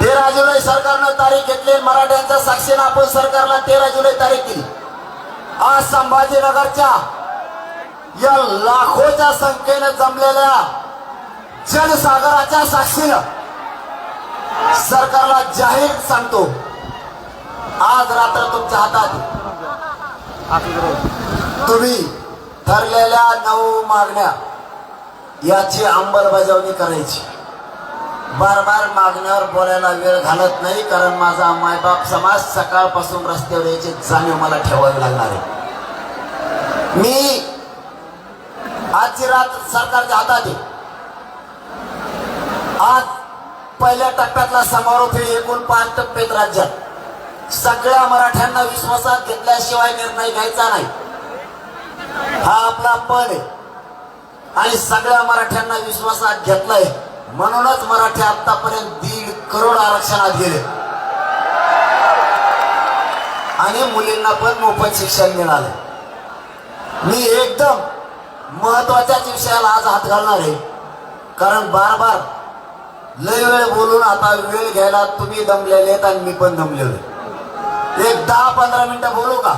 तेरा जुलै सरकारनं तारीख घेतली. मराठ्यांच्या साक्षीनं आपण सरकारला तेरा जुलै तारीख दिली. आज संभाजीनगरच्या या लाखोच्या संख्येनं जमलेल्या जनसागराच्या साक्षीनं सरकारला जाहीर सांगतो. आज रात्र तुमच्या हातात. तुम्ही ठरलेल्या नऊ मागण्या याची अंमलबजावणी करायची. बार बार मागण्यावर बोलायला वेळ घालत नाही कारण माझा मायबाप समाज सकाळपासून रस्त्यावर याची जाणीव मला ठेवावी लागणार आहे. मी आजची रात सरकारच्या हातात आहे. आज पहिल्या टप्प्यातला समारोप हे एकूण पाच टप्प्यात राज्यात. सगळ्या मराठ्यांना विश्वासात घेतल्याशिवाय निर्णय घ्यायचा नाही. हा आपला पण आहे. आणि सगळ्या मराठ्यांना विश्वासात घेतलंय. म्हणूनच मराठी आतापर्यंत दीड करोड आरक्षणात गेले. आणि मुलींना पण मोफत शिक्षण मिळालं मी एकदम महत्वाच्याच विषयाला आज हात घालणार आहे. कारण बार बार लय वेळ बोलून आता वेळ घ्यायला तुम्ही दमलेले आहेत आणि मी पण दमलेलो आहे. एक दहा पंधरा मिनिटं बोलू का?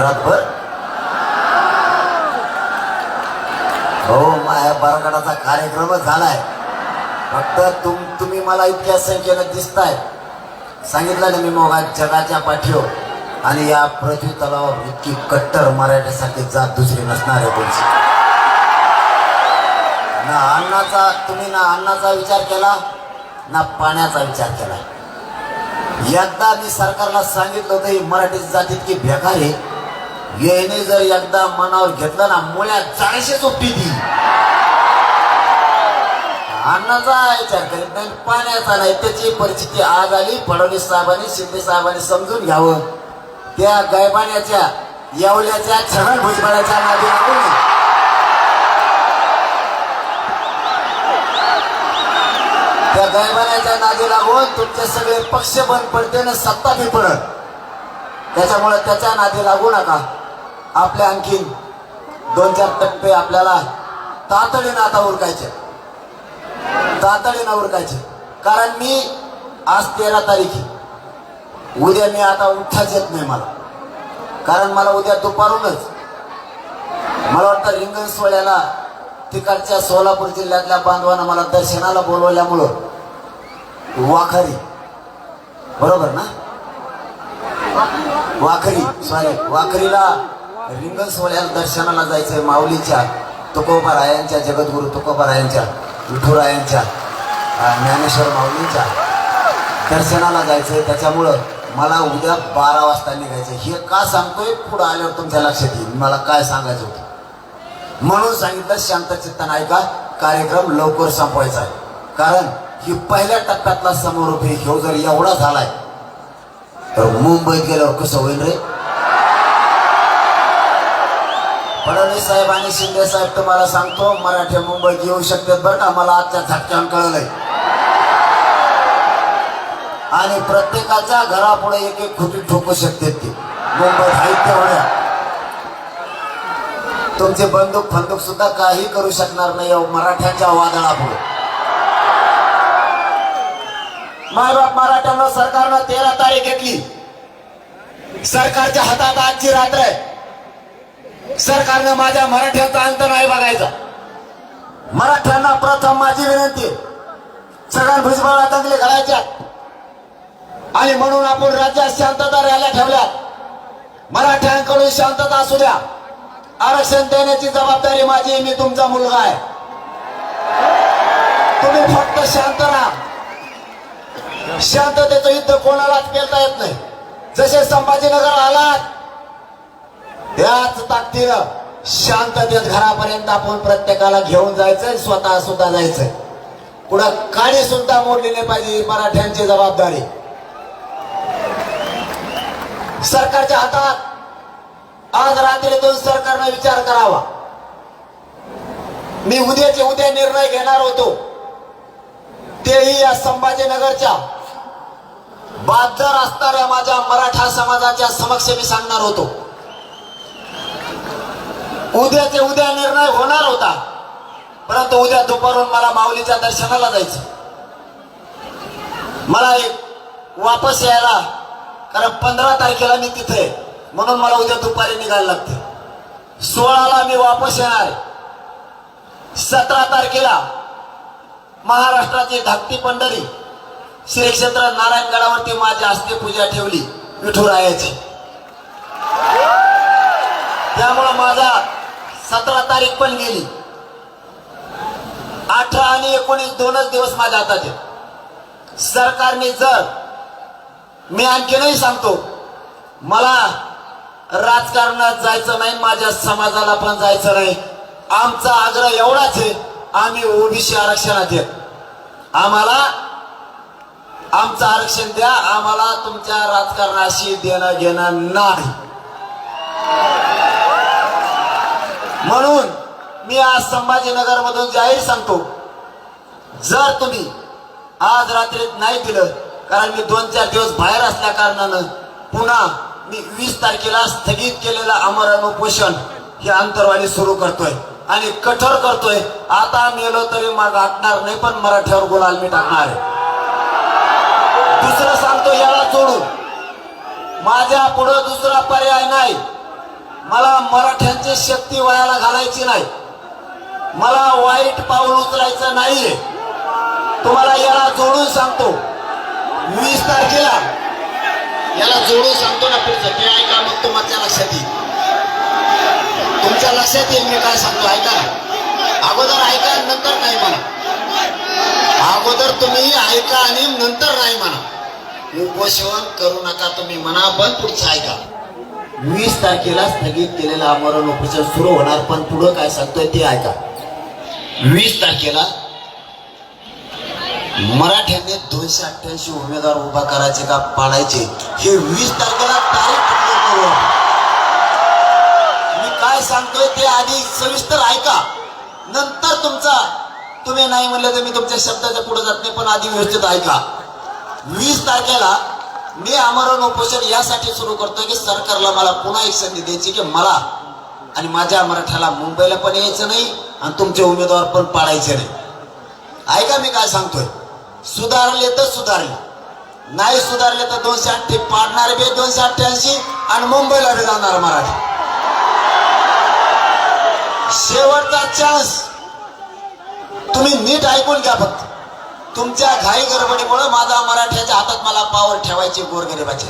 रातभर हो माझ्या बरगडाचा कार्यक्रमच झालाय. फक्त तुम तुम्ही मला इतक्या संख्येनं दिसताय. सांगितलं ना मी मग जगाच्या पाठीवर. आणि या पृथ्वी तलावावर इतकी कट्टर मराठीसाठी जात दुसरी नसणार आहे तुमची. ना अन्नाचा तुम्ही ना अन्नाचा विचार केला ना पाण्याचा विचार केला. एकदा मी सरकारला सांगितलं होतं ही मराठी जात इतकी बेकार आहे. येणे जर एकदा मनावर घेतलं ना मुळ्या चाळीशे सोपी ती. अन्नाचा विचार करीत नाही पाण्याचा नाही त्याची परिस्थिती आज आली. फडणवीस साहेबांनी शिंदे साहेबांनी समजून घ्यावं. त्या गायबाण्याच्या येवल्याच्या छगन भुजबळाच्या नादी लागून त्या गायबाण्याच्या नादी लागून तुमचे सगळे पक्ष बंद पडते ना सत्ता बी पडत त्याच्यामुळे त्याच्या नादी लागू नका. आपल्या आणखीन दोन चार टप्पे आपल्याला तातडीनं आता उरकायचे. तातडीनं उरकायचे. कारण मी आज तेरा तारीख आहे. उद्या मी आता उठाच येत नाही मला. कारण मला उद्या दुपारूनच मला वाटतं रिंगण सोहळ्याला तिकडच्या सोलापूर जिल्ह्यातल्या बांधवांना मला दर्शनाला बोलवल्यामुळं वाखरी. बरोबर ना? वाखरी सॉरी वाखरीला रिंग सोहळ्याला दर्शनाला जायचंय माऊलीच्या तुकोबारायांच्या जगद्गुरु तुकोबारायांच्या विठुरायांच्या ज्ञानेश्वर माऊलींच्या दर्शनाला जायचंय. त्याच्यामुळं मला उद्या बारा वाजता निघायचं हे का सांगतोय? पुढं आल्यावर तुमच्या लक्षात येईल. मला काय सांगायचं होतं? म्हणून सांगितलं शांत ऐका कार्यक्रम लवकर संपवायचा आहे. कारण ही पहिल्या टप्प्यातला समारोप हे घेऊ जर एवढा झालाय तर मुंबईत गेल्यावर कसं होईल रे? फडणवीस साहेब आणि शिंदे साहेब तुम्हाला सांगतो मराठी मुंबईत येऊ शकतात बरं का? मला आजच्या झटक्यान कळलंय. आणि प्रत्येकाच्या घरापुढे एक एक खुटी ठोकू शकतात ते. मुंबईत आहेत तेवढ्या तुमचे बंदूक फंदूक सुद्धा काही करू शकणार नाही मराठ्यांच्या वादळापुढे. मायबाप मराठ्यांना सरकारनं तेरा तारीख घेतली. सरकारच्या हातात आजची रात्र आहे. सरकारनं माझ्या मराठ्याचा अंत नाही बघायचा. मराठ्यांना प्रथम माझी विनंती सगळ्या भुजबळा दंगले घालायच्या आणि म्हणून आपण राज्यात शांतता रॅल्या ठेवल्या मराठ्यांकडून शांतता असू द्या. आरक्षण देण्याची जबाबदारी माझी मी तुमचा मुलगा आहे. तुम्ही फक्त शांत राहा. शांततेचं युद्ध कोणालाच पेलता येत नाही. जसे संभाजीनगर आलात त्याच ताकदीनं शांततेत घरापर्यंत आपण प्रत्येकाला घेऊन जायचंय स्वतः सुद्धा जायचंय. पुढं काडी सुद्धा मोडली नाही पाहिजे मराठ्यांची जबाबदारी. सरकारच्या हातात आज रात्रीतून सरकारनं विचार करावा. मी उद्याचे उद्या निर्णय घेणार होतो. तेही या संभाजीनगरच्या बाजार असणाऱ्या माझ्या मराठा समाजाच्या समक्ष मी सांगणार होतो. उद्याचे उद्या निर्णय होणार होता. परंतु उद्या दुपारून मला माऊलीच्या दर्शनाला जायचं. मला एक वापस यायला कारण पंधरा तारखेला मी तिथे म्हणून मला उद्या दुपारी निघायला लागते. सोळाला मी वापस येणार सतरा तारखेला महाराष्ट्राची धाकटी पंढरी श्री क्षेत्र नारायणगडावरती माझी हस्ते पूजा ठेवली. विठुरायाची. त्यामुळं माझा सतरा तारीख पण गेली. अठरा आणि एकोणीस दोनच दिवस माझ्या हातात आहेत. सरकारने जर मी आणखीनही सांगतो मला राजकारणात जायचं नाही माझ्या समाजाला पण जायचं नाही. आमचा आग्रह एवढाच आहे आम्ही ओबीसी आरक्षणात येत आम्हाला आमचं आरक्षण द्या आम्हाला तुमच्या राजकारणाशी देणं घेणं नाही. म्हणून मी आज संभाजीनगर मधून जाहीर सांगतो जर तुम्ही आज रात्रीत नाही दिलं कारण मी दोन चार दिवस बाहेर असल्या कारणानं पुन्हा मी वीस तारखेला स्थगित केलेलं अमरण उपोषण हे अंतरवाणी सुरू करतोय आणि कठोर करतोय. आता मेलो तरी मग आटणार नाही पण मराठ्यावर गुलाल मी टाकणार आहे. दुसरं सांगतो याला सोडून माझ्या पुढं दुसरा पर्याय नाही. मला मराठ्यांची शक्ती वयाला घालायची नाही. मला वाईट पाऊल उचलायचं नाहीये. तुम्हाला याला जोडून सांगतो. वीस तारखेला. याला जोडून सांगतो ना पुढचं. ते ऐका मग तुमच्या लक्षात येईल. तुमच्या लक्षात येईल मी काय सांगतो. ऐका ना. अगोदर ऐका नंतर नाही म्हणा. अगोदर तुम्ही ऐका आणि नंतर नाही म्हणा. उपोषण करू नका तुम्ही म्हणा पण पुढचं ऐका. वीस तारखेला स्थगित केलेलं आमरण उपोषण सुरू होणार पण पुढं काय सांगतोय ते ऐका. वीस तारखेला मराठ्यांनी दोनशे अठ्ठ्याऐंशी उमेदवार उभा करायचे का पाडायचे हे वीस तारखेला तारीख मी काय सांगतोय ते आधी सविस्तर ऐका. नंतर तुमचा तुम्ही नाही म्हणलं तर मी तुमच्या शब्दाच्या पुढे जात नाही पण आधी व्यवस्थित ऐका. वीस तारखेला मी आमरण उपोषण यासाठी सुरू करतोय की सरकारला मला पुन्हा एक संधी द्यायची की मला आणि माझ्या मराठ्याला मुंबईला पण यायचं नाही आणि तुमचे उमेदवार पण पाडायचे नाही. ऐका मी काय सांगतोय. सुधारले तर सुधारले. नाही सुधारले तर दोनशे अठ्ठे पाडणार बी दोनशे अठ्ठ्याऐंशी आणि मुंबईला बी जाणार मराठी. शेवटचा चान्स तुम्ही नीट ऐकून घ्या फक्त. तुमच्या घाई गडबडीमुळे माझा मराठ्याच्या हातात मला पावर ठेवायची गोरगरिबाची.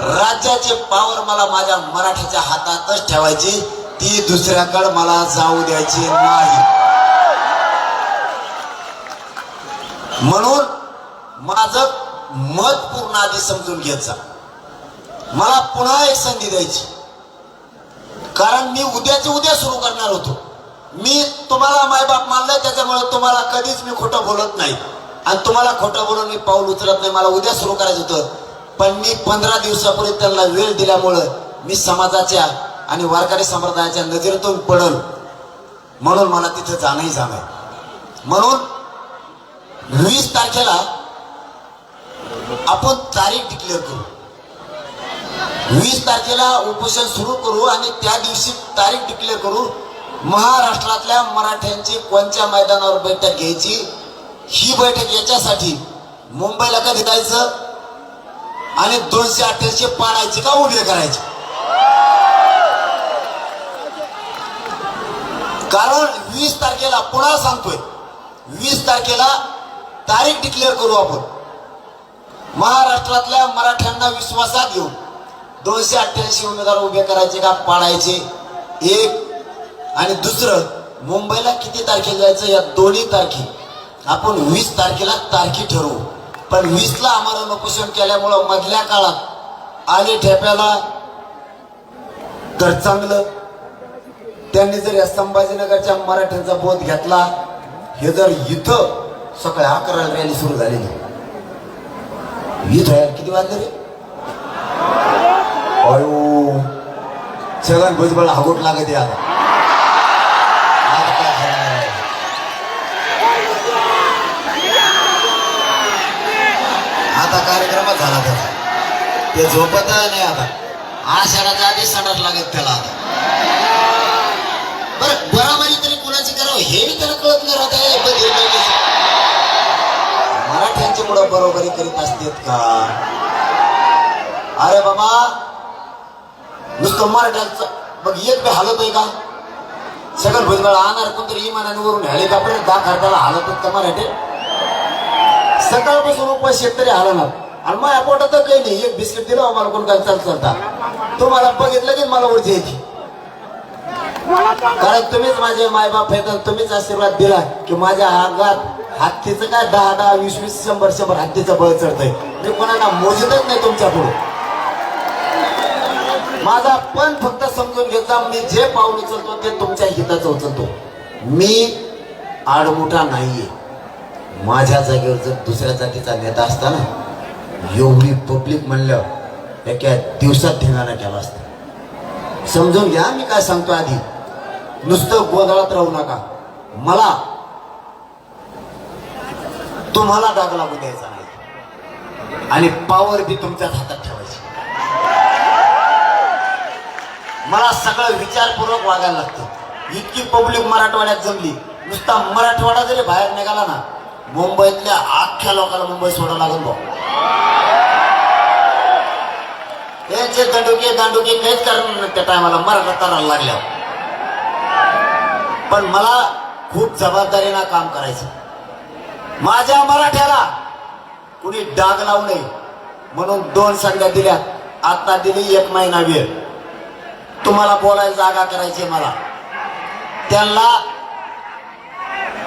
राज्याची पावर मला माझ्या मराठ्याच्या हातातच ठेवायची. ती दुसऱ्याकडे मला जाऊ द्यायची नाही. म्हणून माझं मत पूर्ण आधी समजून घ्यायचा मला पुन्हा एक संधी द्यायची. कारण मी उद्याचे उद्या सुरू करणार होतो. मी तुम्हाला मायबाप मानलंय त्याच्यामुळे तुम्हाला कधीच मी खोटं बोलत नाही. आणि तुम्हाला खोटं बोलून मी पाऊल उचलत नाही मला उद्या सुरू करायचं होतं. पण मी पंधरा दिवसापूर्वी त्यांना वेळ दिल्यामुळं मी समाजाच्या आणि वारकरी संप्रदायाच्या नजरेतून पडल. म्हणून मला तिथं जाणंही जाणं आहे. म्हणून वीस तारखेला आपण तारीख डिक्लेअर करू. वीस तारखेला उपोषण सुरू करू आणि त्या दिवशी तारीख डिक्लेअर करू. महाराष्ट्रातल्या मराठ्यांची कोणत्या मैदानावर बैठक घ्यायची? ही बैठक याच्यासाठी मुंबईला कधी जायचं आणि दोनशे अठ्ठ्याऐंशी पाडायचे का उभे करायचे? कारण वीस तारखेला पुन्हा सांगतोय वीस तारखेला तारीख डिक्लेअर करू आपण. महाराष्ट्रातल्या मराठ्यांना विश्वासात घेऊन दोनशे अठ्ठ्याऐंशी उमेदवार उभे करायचे का पाडायचे? एक. आणि दुसरं मुंबईला किती तारखेला जायचं? या दोन्ही तारखे. आपण वीस तारखेला तारखी ठरवू पण वीसला आम्हाला नकोषण केल्यामुळं मधल्या काळात आले ठेप्याला. तर चांगलं. त्यांनी जर या संभाजीनगरच्या मराठ्यांचा बोध घेतला हे जर इथं सकाळी अकरा रॅली सुरू झालेली. इथं किती वाजले रे? अयो छगन भुजबळ हागोट लागत आता. निकाला त्याचा ते झोपत नाही आता. आषाढाच्या आधी सणात लागत त्याला आता. बरं बराबरी तरी कुणाची करावं? हे मी त्याला कळत नाही राहत आहे मराठ्यांची मुलं बरोबरी करीत असतात का? अरे बाबा नुसतं मराठ्यांचं मग एक बी हालत आहे का? सगळं भुजबळ आणणार कोणतरी इमानाने वरून हॅले पण दहा खर्चाला हालत का मराठी? सकाळपासून उपास शेतकरी हालणार. आणि माझ्या पोटात तर काही नाही. एक बिस्किट दिलं मला कोण काय चाल चालता तुम्हाला बघितलं की मला ऊर्जा येते. कारण तुम्हीच माझे मायबाप आहेत तुम्हीच आशीर्वाद दिला की माझ्या अंगात हत्तीचं काय दहा दहा वीस वीस शंभर शंभर हत्तीचं बळ चढतंय. मी कोणाला मोजतच नाही तुमच्यापुढे माझा पण फक्त समजून घ्यायचा मी जे पाऊल उचलतो ते तुमच्या हिताचं उचलतो. मी आडमुठा नाहीये. माझ्या जागेवर जर दुसऱ्या जातीचा नेता असताना एवढी पब्लिक म्हणलं एका दिवसात धिंगाणा केला असता. समजून घ्या मी काय सांगतो आधी. नुसतं गोंधळात राहू नका. मला तुम्हाला डाग लागू द्यायचा नाही. आणि पावर बी तुमच्याच हातात ठेवायची. मला सगळं विचारपूर्वक वागायला लागतं. इतकी पब्लिक मराठवाड्यात जमली. नुसता मराठवाडा जरी बाहेर निघाला ना मुंबईतल्या अख्ख्या लोकांना मुंबई सोडावं लागेल भाऊ. त्यांचे दंडुके दांडुके काहीच करणार त्या टायमाला मराठा करायला लागल्या. पण मला खूप जबाबदारीनं काम करायचं. माझ्या मराठ्याला कुणी डाग लावू नये म्हणून दोन संध्या दिल्या आता दिली एक महिना वेळ. तुम्हाला बोलायला जागा करायची मला. त्यांना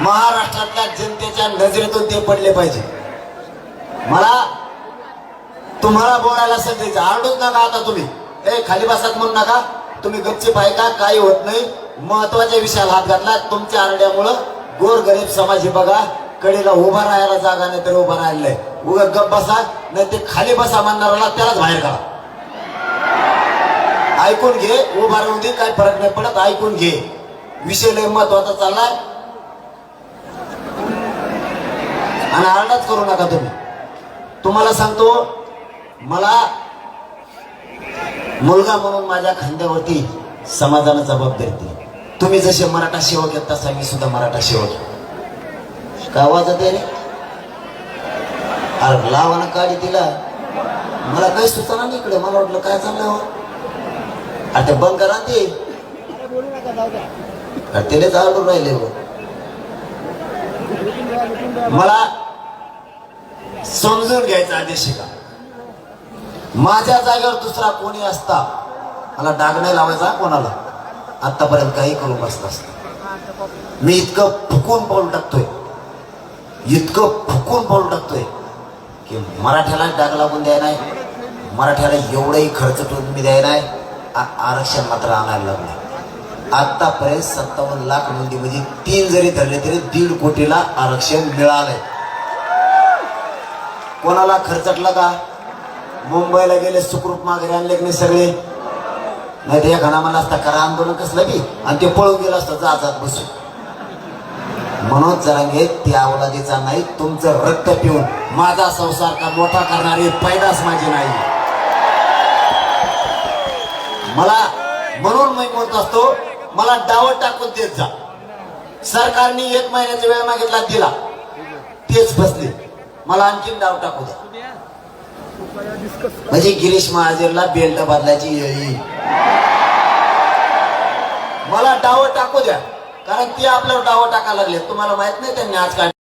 महाराष्ट्रातल्या जनतेच्या नजरेतून ते पडले पाहिजे. मला तुम्हाला बोलायला संधी आरडूच नका आता तुम्ही. ए खाली बसात म्हणू नका. तुम्ही गपचीप ऐका काही होत नाही. महत्त्वाच्या विषयाला हात घातला. तुमच्या आरड्यामुळं गोर गरीब समाज हे बघा कडेला उभा राहायला जागा नाही तर उभा राहिलंय. उगा गप बसा नाही ते खाली बसा म्हणणाऱ्याला त्यालाच बाहेर काढा. ऐकून घे उभा राहून दे काय फरक नाही पडत ऐकून घे. विषय लय महत्त्वाचा चाललाय. आणि आरडाच करू नका तुम्ही. तुम्हाला सांगतो मला मुलगा म्हणून माझ्या खांद्यावरती समाजाला जबाबदारी दिली तुम्ही जसे मराठा सेवक आहेत तसा मी सुद्धा मराठा सेवक का काय आवाज येते रे? अरे लावाना काढी तिला मला काही सुचना नाही इकडे. मला वाटलं काय चाललंय हो? अरे ते बंद करा ते. अरे त्याला राहिले हो. मला समजून घ्यायचा आदेश शिका माझ्या जागेवर दुसरा कोणी असता मला डाग नाही लावायचा कोणाला. आतापर्यंत काही करू बसला असता. मी इतकं फुकून पाऊल टाकतोय. इतकं फुकून पाऊल टाकतोय की मराठ्याला डाग लागून द्याय नाही. मराठ्याला एवढंही खर्च करून मी द्याय नाही. आ- आरक्षण मात्र आणायला लागलं आतापर्यंत सत्तावन्न लाख नोंदी म्हणजे तीन जरी धरले तरी दीड कोटीला आरक्षण मिळालंय. कोणाला खर्चटलं का? मुंबईला गेले सुखरूप माघारी आणले की नाही सगळे? नाही ते एखादा म्हणला असता करा आंदोलन कसलं की आणि ते पळून गेलं असतं जा जात बसून मनोज जरांगे त्या अवलादीचा नाही तुमचं रक्त पिऊन. माझा संसार का मोठा करणारी पैदास माझी नाही. मला म्हणून मी म्हणत असतो मला डावत टाकून देत जा. सरकारने एक महिन्याचा वेळ मागितला दिला. तेच बसले. मला आणखीन डाव टाकू द्या. म्हणजे गिरीश महाजनला बेल्ट बदलायची येईल मला डाव टाकू द्या. कारण ते आपल्यावर डाव टाकायला लागले तुम्हाला माहीत नाही त्यांनी आज